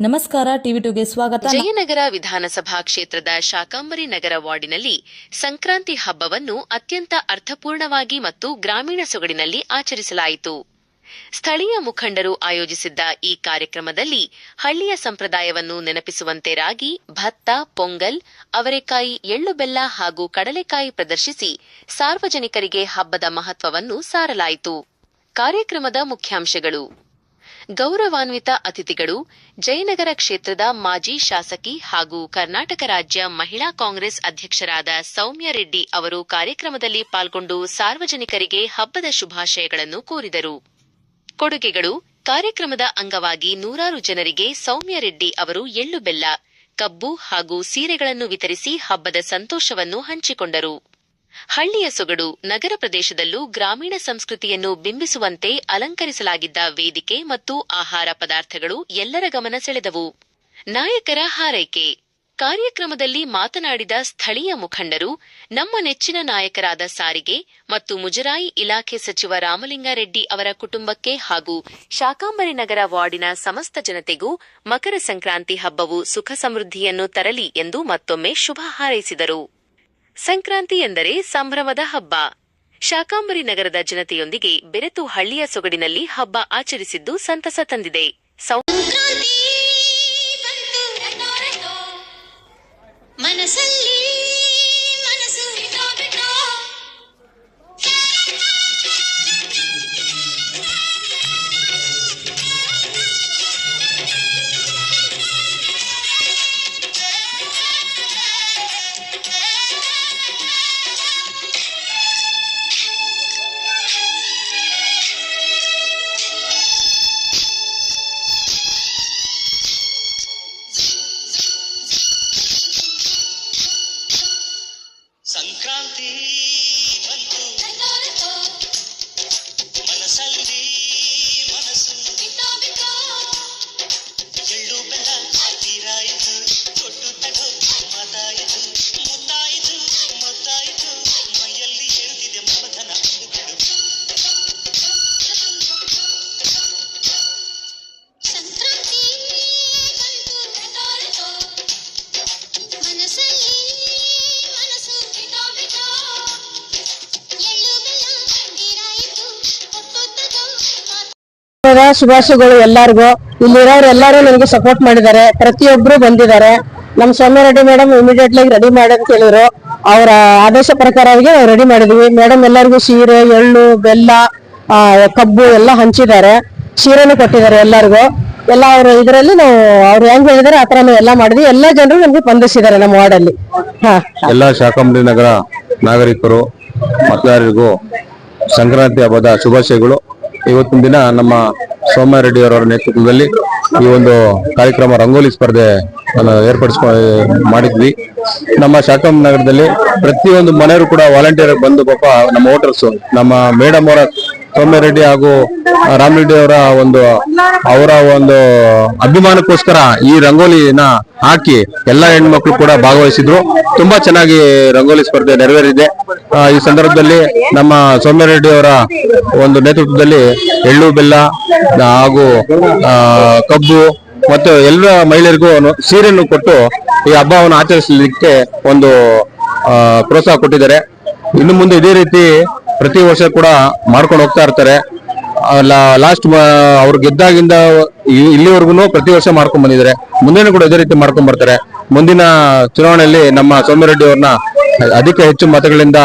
ನಮಸ್ಕಾರ, ಟಿವಿ ಟುಗೆ ಸ್ವಾಗತ. ಜಯನಗರ ವಿಧಾನಸಭಾ ಕ್ಷೇತ್ರದ ಶಾಕಾಂಬರಿ ನಗರ ವಾರ್ಡಿನಲ್ಲಿ ಸಂಕ್ರಾಂತಿ ಹಬ್ಬವನ್ನು ಅತ್ಯಂತ ಅರ್ಥಪೂರ್ಣವಾಗಿ ಮತ್ತು ಗ್ರಾಮೀಣ ಸೊಗಡಿನಲ್ಲಿ ಆಚರಿಸಲಾಯಿತು. ಸ್ಥಳೀಯ ಮುಖಂಡರು ಆಯೋಜಿಸಿದ್ದ ಈ ಕಾರ್ಯಕ್ರಮದಲ್ಲಿ ಹಳ್ಳಿಯ ಸಂಪ್ರದಾಯವನ್ನು ನೆನಪಿಸುವಂತೆ ರಾಗಿ, ಭತ್ತ, ಪೊಂಗಲ್, ಅವರೆಕಾಯಿ, ಎಳ್ಳು ಬೆಲ್ಲ ಹಾಗೂ ಕಡಲೆಕಾಯಿ ಪ್ರದರ್ಶಿಸಿ ಸಾರ್ವಜನಿಕರಿಗೆ ಹಬ್ಬದ ಮಹತ್ವವನ್ನು ಸಾರಲಾಯಿತು. ಕಾರ್ಯಕ್ರಮದ ಮುಖ್ಯಾಂಶಗಳು. ಗೌರವಾನ್ವಿತ ಅತಿಥಿಗಳು ಜಯನಗರ ಕ್ಷೇತ್ರದ ಮಾಜಿ ಶಾಸಕಿ ಹಾಗೂ ಕರ್ನಾಟಕ ರಾಜ್ಯ ಮಹಿಳಾ ಕಾಂಗ್ರೆಸ್ ಅಧ್ಯಕ್ಷರಾದ ಸೌಮ್ಯ ರೆಡ್ಡಿ ಅವರು ಕಾರ್ಯಕ್ರಮದಲ್ಲಿ ಪಾಲ್ಗೊಂಡು ಸಾರ್ವಜನಿಕರಿಗೆ ಹಬ್ಬದ ಶುಭಾಶಯಗಳನ್ನು ಕೋರಿದರು. ಕೊಡುಗೆಗಳು ಕಾರ್ಯಕ್ರಮದ ಅಂಗವಾಗಿ ನೂರಾರು ಜನರಿಗೆ ಸೌಮ್ಯ ರೆಡ್ಡಿ ಅವರು ಎಳ್ಳು ಬೆಲ್ಲ, ಕಬ್ಬು ಹಾಗೂ ಸೀರೆಗಳನ್ನು ವಿತರಿಸಿ ಹಬ್ಬದ ಸಂತೋಷವನ್ನು ಹಂಚಿಕೊಂಡರು. ಹಳ್ಳಿಯ ಸೊಗಡು ನಗರ ಪ್ರದೇಶದಲ್ಲೂ ಗ್ರಾಮೀಣ ಸಂಸ್ಕೃತಿಯನ್ನು ಬಿಂಬಿಸುವಂತೆ ಅಲಂಕರಿಸಲಾಗಿದ್ದ ವೇದಿಕೆ ಮತ್ತು ಆಹಾರ ಪದಾರ್ಥಗಳು ಎಲ್ಲರ ಗಮನ ಸೆಳೆದವು. ನಾಯಕರ ಹಾರೈಕೆ. ಕಾರ್ಯಕ್ರಮದಲ್ಲಿ ಮಾತನಾಡಿದ ಸ್ಥಳೀಯ ಮುಖಂಡರು, ನಮ್ಮ ನೆಚ್ಚಿನ ನಾಯಕರಾದ ಸಾರಿಗೆ ಮತ್ತು ಮುಜರಾಯಿ ಇಲಾಖೆ ಸಚಿವ ರಾಮಲಿಂಗಾರೆಡ್ಡಿ ಅವರ ಕುಟುಂಬಕ್ಕೆ ಹಾಗೂ ಶಾಕಾಂಬರಿ ನಗರ ವಾರ್ಡಿನ ಸಮಸ್ತ ಜನತೆಗೂ ಮಕರ ಸಂಕ್ರಾಂತಿ ಹಬ್ಬವು ಸುಖ ಸಮೃದ್ಧಿಯನ್ನು ತರಲಿ ಎಂದು ಮತ್ತೊಮ್ಮೆ ಶುಭ ಹಾರೈಸಿದರು. ಸಂಕ್ರಾಂತಿ ಎಂದರೆ ಸಂಭ್ರಮದ ಹಬ್ಬ ಶಾಕಾಂಬರಿ ನಗರದ ಜನತೆಯೊಂದಿಗೆ ಬೆರೆತು ಹಳ್ಳಿಯ ಸೊಗಡಿನಲ್ಲಿ ಹಬ್ಬ ಆಚರಿಸಿದ್ದು ಸಂತಸ ತಂದಿದೆ. ಮನಸ್ಸಲ್ಲಿ ಹಬ್ಬದ ಶುಭಾಶಯಗಳು ಎಲ್ಲರಿಗೂ. ಇಲ್ಲಿರೋರು ಎಲ್ಲರೂ ನನಗೆ ಸಪೋರ್ಟ್ ಮಾಡಿದ್ದಾರೆ. ಪ್ರತಿಯೊಬ್ರು ಬಂದಿದ್ದಾರೆ. ನಮ್ಮ Swamy Reddy madam immediately ready ಮಾಡಿ ಅಂತ ಹೇಳಿದ್ರು. ಅವರ ಆದೇಶ ಪ್ರಕಾರವಾಗಿ ನಾವು ರೆಡಿ ಮಾಡಿದ್ವಿ. ಮೇಡಮ್ ಎಲ್ಲರಿಗೂ ಸೀರೆ, ಎಳ್ಳು, ಬೆಲ್ಲ ಕಬ್ಬು ಎಲ್ಲ ಹಂಚಿದ್ದಾರೆ. ಸೀರೆನೂ ಕೊಟ್ಟಿದ್ದಾರೆ ಎಲ್ಲರಿಗೂ. ಎಲ್ಲ ಅವರು ಇದರಲ್ಲಿ ನಾವು, ಅವ್ರು ಹೆಂಗ್ ಹೇಳಿದಾರೆ ಆ ನಾವು ಎಲ್ಲ ಮಾಡಿದ್ವಿ. ಎಲ್ಲ ಜನರು ನಮ್ಗೆ ಸ್ಪಂದಿಸಿದ್ದಾರೆ ನಮ್ಮ ವಾರ್ಡಲ್ಲಿ. ಹಾ. ಎಲ್ಲ ಶಾಕಂಬಳಿ ನಗರ ನಾಗರಿಕರು, ಮತದಾರರಿಗೂ ಸಂಕ್ರಾಂತಿ ಹಬ್ಬದ ಶುಭಾಶಯಗಳು. ಇವತ್ತಿನ ದಿನ ನಮ್ಮ ಸೋಮ ರೆಡ್ಡಿ ಅವರ ನೇತೃತ್ವದಲ್ಲಿ ಈ ಒಂದು ಕಾರ್ಯಕ್ರಮ ರಂಗೋಲಿ ಸ್ಪರ್ಧೆ ಏರ್ಪಡಿಸ್ಕೊ, ಮಾಡಿದ್ವಿ. ನಮ್ಮ ಶಾಖಂ ನಗರದಲ್ಲಿ ಪ್ರತಿಯೊಂದು ಮನೆಯವರು ಕೂಡ ವಾಲಂಟಿಯರ್ ಬಂದು ಪಾಪ ನಮ್ಮ ಓಟರ್ಸ್ ನಮ್ಮ ಮೇಡಮ್ ಅವರ ಸೌಮ್ಯ ರೆಡ್ಡಿ ಹಾಗೂ ರಾಮರೆಡ್ಡಿ ಅವರ ಒಂದು ಅವರ ಒಂದು ಅಭಿಮಾನಕ್ಕೋಸ್ಕರ ಈ ರಂಗೋಲಿನ ಹಾಕಿ ಎಲ್ಲ ಹೆಣ್ಮಕ್ಳು ಕೂಡ ಭಾಗವಹಿಸಿದ್ರು. ತುಂಬಾ ಚೆನ್ನಾಗಿ ರಂಗೋಲಿ ಸ್ಪರ್ಧೆ ನೆರವೇರಿದೆ. ಈ ಸಂದರ್ಭದಲ್ಲಿ ನಮ್ಮ ಸೌಮ್ಯರೆಡ್ಡಿ ಅವರ ಒಂದು ನೇತೃತ್ವದಲ್ಲಿ ಎಳ್ಳು, ಬೆಲ್ಲ, ಹಾಗೂ ಕಬ್ಬು ಮತ್ತು ಎಲ್ಲ ಮಹಿಳೆಯರಿಗೂ ಸೀರೆಯನ್ನು ಕೊಟ್ಟು ಈ ಹಬ್ಬವನ್ನು ಆಚರಿಸಲಿಕ್ಕೆ ಒಂದು ಪ್ರೋತ್ಸಾಹ ಕೊಟ್ಟಿದ್ದಾರೆ. ಇನ್ನು ಮುಂದೆ ಇದೇ ರೀತಿ ಪ್ರತಿ ವರ್ಷ ಕೂಡ ಮಾಡ್ಕೊಂಡು ಹೋಗ್ತಾ ಇರ್ತಾರೆ. ಲಾಸ್ಟ್ ಅವ್ರು ಗೆದ್ದಾಗಿಂದ ಇಲ್ಲಿವರೆಗೂ ಪ್ರತಿ ವರ್ಷ ಮಾಡ್ಕೊಂಡ್ ಬಂದಿದ್ದಾರೆ. ಮುಂದೆನೂ ಕೂಡ ಇದೇ ರೀತಿ ಮಾಡ್ಕೊಂಡ್ ಬರ್ತಾರೆ. ಮುಂದಿನ ಚುನಾವಣೆಯಲ್ಲಿ ನಮ್ಮ ಸೌಮ್ಯರೆಡ್ಡಿ ಅವ್ರನ್ನ ಅಧಿಕ ಹೆಚ್ಚು ಮತಗಳಿಂದ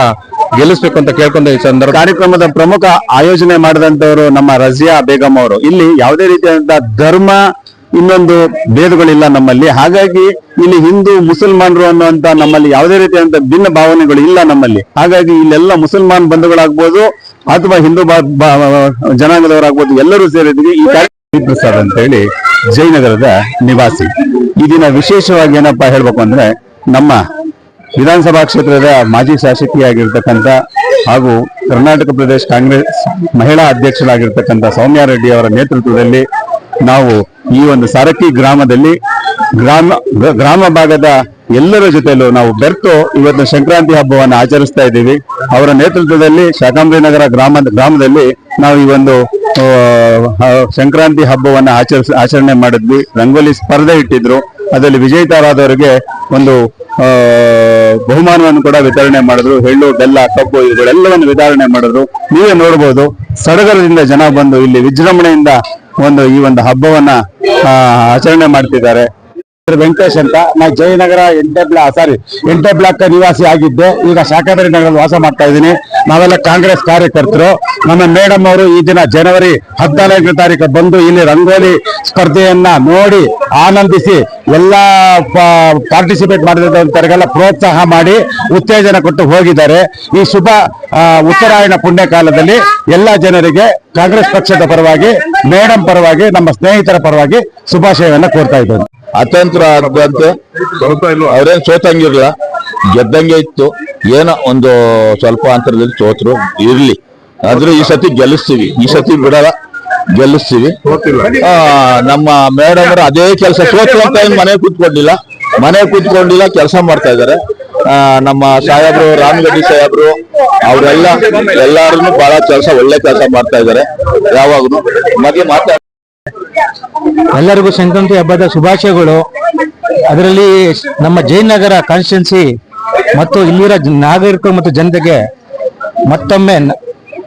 ಗೆಲ್ಲಿಸ್ಬೇಕು ಅಂತ ಕೇಳ್ಕೊಂಡ ಈ ಸಂದರ್ಭ. ಕಾರ್ಯಕ್ರಮದ ಪ್ರಮುಖ ಆಯೋಜನೆ ಮಾಡಿದಂತವರು ನಮ್ಮ ರಜಿಯಾ ಬೇಗಂ ಅವರು. ಇಲ್ಲಿ ಯಾವುದೇ ರೀತಿಯಾದಂತಹ ಧರ್ಮ ಇನ್ನೊಂದು ಭೇದಗಳಿಲ್ಲ ನಮ್ಮಲ್ಲಿ. ಹಾಗಾಗಿ ಇಲ್ಲಿ ಹಿಂದೂ, ಮುಸಲ್ಮಾನರು ಅನ್ನುವಂತ ನಮ್ಮಲ್ಲಿ ಯಾವುದೇ ರೀತಿಯಾದಂತಹ ಭಿನ್ನ ಭಾವನೆಗಳು ಇಲ್ಲ ನಮ್ಮಲ್ಲಿ. ಹಾಗಾಗಿ ಇಲ್ಲೆಲ್ಲ ಮುಸಲ್ಮಾನ್ ಬಂಧುಗಳಾಗ್ಬೋದು ಅಥವಾ ಹಿಂದೂ ಜನಾಂಗದವರಾಗ್ಬೋದು ಎಲ್ಲರೂ ಸೇರಿದ್ವಿ. ಈ ಪ್ರಸಾದ್ ಅಂತ ಹೇಳಿ ಜಯನಗರದ ನಿವಾಸಿ. ಈ ದಿನ ವಿಶೇಷವಾಗಿ ಏನಪ್ಪಾ ಹೇಳ್ಬೇಕು ಅಂದ್ರೆ ನಮ್ಮ ವಿಧಾನಸಭಾ ಕ್ಷೇತ್ರದ ಮಾಜಿ ಶಾಸಕಿಯಾಗಿರ್ತಕ್ಕಂಥ ಹಾಗೂ ಕರ್ನಾಟಕ ಪ್ರದೇಶ ಕಾಂಗ್ರೆಸ್ ಮಹಿಳಾ ಅಧ್ಯಕ್ಷರಾಗಿರ್ತಕ್ಕಂಥ ಸೌಮ್ಯ ರೆಡ್ಡಿ ಅವರ ನೇತೃತ್ವದಲ್ಲಿ ನಾವು ಈ ಒಂದು ಸಾರಕ್ಕಿ ಗ್ರಾಮದಲ್ಲಿ ಗ್ರಾಮ ಗ್ರಾಮ ಭಾಗದ ಎಲ್ಲರ ಜೊತೆಯಲ್ಲೂ ನಾವು ಬೆರ್ತು ಇವತ್ತು ಸಂಕ್ರಾಂತಿ ಹಬ್ಬವನ್ನು ಆಚರಿಸ್ತಾ ಇದ್ದೀವಿ. ಅವರ ನೇತೃತ್ವದಲ್ಲಿ ಶಾಕಾಂಬರಿ ನಗರ ಗ್ರಾಮ, ಗ್ರಾಮದಲ್ಲಿ ನಾವು ಈ ಒಂದು ಸಂಕ್ರಾಂತಿ ಹಬ್ಬವನ್ನ ಆಚರಿಸ, ಆಚರಣೆ ಮಾಡಿದ್ವಿ. ರಂಗೋಲಿ ಸ್ಪರ್ಧೆ ಇಟ್ಟಿದ್ರು. ಅದರಲ್ಲಿ ವಿಜೇತರಾದವರಿಗೆ ಒಂದು ಬಹುಮಾನವನ್ನು ಕೂಡ ವಿತರಣೆ ಮಾಡಿದ್ರು. ಎಳ್ಳು, ಬೆಲ್ಲ, ಕಬ್ಬು ಇವುಗಳೆಲ್ಲವನ್ನು ವಿತರಣೆ ಮಾಡಿದ್ರು. ನೀವೇ ನೋಡಬಹುದು ಸಡಗರದಿಂದ ಜನ ಬಂದು ಇಲ್ಲಿ ವಿಜೃಂಭಣೆಯಿಂದ ಒಂದು ಈ ಒಂದು ಹಬ್ಬವನ್ನ ಆಚರಣೆ ಮಾಡ್ತಿದ್ದಾರೆ. ವೆಂಕಟೇಶ್ ಅಂತ ನಾ ಜಯನಗರ ಎಂಟೆ ಬ್ಲಾಕ್ ಸಾರಿ ಎಂಟೆ ಬ್ಲಾಕ್ ನಿವಾಸಿ ಆಗಿದ್ದೆ. ಈಗ ಶಾಖಾಬರಿ ನಗರದಲ್ಲಿ ವಾಸ ಮಾಡ್ತಾ ಇದ್ದೀನಿ. ನಾವೆಲ್ಲ ಕಾಂಗ್ರೆಸ್ ಕಾರ್ಯಕರ್ತರು. ನಮ್ಮ ಮೇಡಮ್ ಅವರು ಈ ದಿನ ಜನವರಿ ಹದಿನಾಲ್ಕನೇ ತಾರೀಕು ಬಂದು ಇಲ್ಲಿ ರಂಗೋಲಿ ಸ್ಪರ್ಧೆಯನ್ನ ನೋಡಿ ಆನಂದಿಸಿ ಎಲ್ಲಾ ಪಾರ್ಟಿಸಿಪೇಟ್ ಮಾಡಿದಂತವರಿಗೆಲ್ಲ ಪ್ರೋತ್ಸಾಹ ಮಾಡಿ ಉತ್ತೇಜನ ಕೊಟ್ಟು ಹೋಗಿದ್ದಾರೆ. ಈ ಶುಭ ಉತ್ತರಾಯಣ ಪುಣ್ಯ ಕಾಲದಲ್ಲಿ ಎಲ್ಲಾ ಜನರಿಗೆ ಕಾಂಗ್ರೆಸ್ ಪಕ್ಷದ ಪರವಾಗಿ, ಮೇಡಮ್ ಪರವಾಗಿ, ನಮ್ಮ ಸ್ನೇಹಿತರ ಪರವಾಗಿ ಶುಭಾಶಯವನ್ನು ಕೋರ್ತಾ ಇದ್ದೇನೆ. ಅತಂತ್ರ ಆದಂತೆ ಅವ್ರೇನ್ ಸೋತಂಗಿರ್ಲಿಲ್ಲ. ಗೆದ್ದಂಗೆ ಇತ್ತು. ಏನೋ ಒಂದು ಸ್ವಲ್ಪ ಅಂತರದಲ್ಲಿ ಸೋತ್ರು. ಇರ್ಲಿ. ಆದ್ರೆ ಈ ಸತಿ ಗೆಲ್ಲಿಸ್ತೀವಿ. ಈ ಸತಿ ಬಿಡಲ್ಲ. ಗೆಲ್ಲಿಸ್ತೀವಿ. ಆ, ನಮ್ಮ ಮೇಡಮ್ ಅದೇ ಕೆಲಸ. ಸೋತು ಅಂತ ಏನ್ ಮನೆ ಕೂತ್ಕೊಂಡಿಲ್ಲ. ಮನೆ ಕೂತ್ಕೊಂಡಿಲ್ಲ ಕೆಲಸ ಮಾಡ್ತಾ ಇದಾರೆ ಆ, ನಮ್ಮ ಸಾಹೇಬ್ರು ರಾಮಗಡ್ಡಿ ಸಾಹೇಬ್ರು ಅವರೆಲ್ಲ ಎಲ್ಲಾರು ಬಹಳ ಕೆಲಸ ಒಳ್ಳೆ ಕೆಲಸ ಮಾಡ್ತಾ ಇದಾರೆ ಯಾವಾಗ್ಲೂ. ಮತ್ತೆ ಮಾತಾಡ ಎಲ್ಲರಿಗೂ ಸಂಕ್ರಾಂತಿ ಹಬ್ಬದ ಶುಭಾಶಯಗಳು. ಅದರಲ್ಲಿ ನಮ್ಮ ಜಯನಗರ ಕಾನ್ಸ್ಟಿಟ್ಯೂನ್ಸಿ ಮತ್ತು ಇಲ್ಲಿರೋ ನಾಗರಿಕರು ಮತ್ತು ಜನತೆಗೆ ಮತ್ತೊಮ್ಮೆ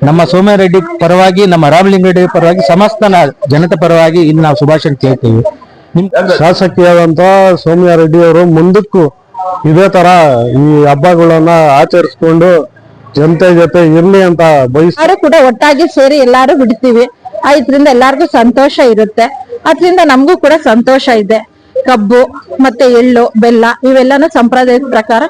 ನಮ್ಮ ಸೋಮರೆಡ್ಡಿ ಪರವಾಗಿ, ನಮ್ಮ ರಾಮಲಿಂಗರೆಡ್ಡಿ ಪರವಾಗಿ, ಸಮಸ್ತ ಜನತೆ ಪರವಾಗಿ ಇಲ್ಲಿ ನಾವು ಶುಭಾಶಯ ಕೇಳ್ತೀವಿ. ಶಾಸಕಿಯಾದಂತ ಸೋಮ್ಯಾ ರೆಡ್ಡಿ ಅವರು ಮುಂದಕ್ಕೂ ಇದೇ ತರ ಈ ಹಬ್ಬಗಳನ್ನ ಆಚರಿಸ್ಕೊಂಡು ಜನತೆ ಜೊತೆ ಇರ್ಲಿ ಅಂತ ಬಯಸ್ ಕೂಡ ಒಟ್ಟಾಗಿ ಸೇರಿ ಎಲ್ಲಾರು ಬಿಡ್ತೀವಿ. ಇದ್ರಿಂದ ಎಲ್ಲಾರ್ಗು ಸಂತೋಷ ಇರುತ್ತೆ. ಅದ್ರಿಂದ ನಮಗೂ ಕೂಡ ಸಂತೋಷ ಇದೆ. ಕಬ್ಬು, ಮತ್ತೆ ಎಳ್ಳು, ಬೆಲ್ಲ, ಇವೆಲ್ಲಾನು ಸಂಪ್ರದಾಯದ ಪ್ರಕಾರ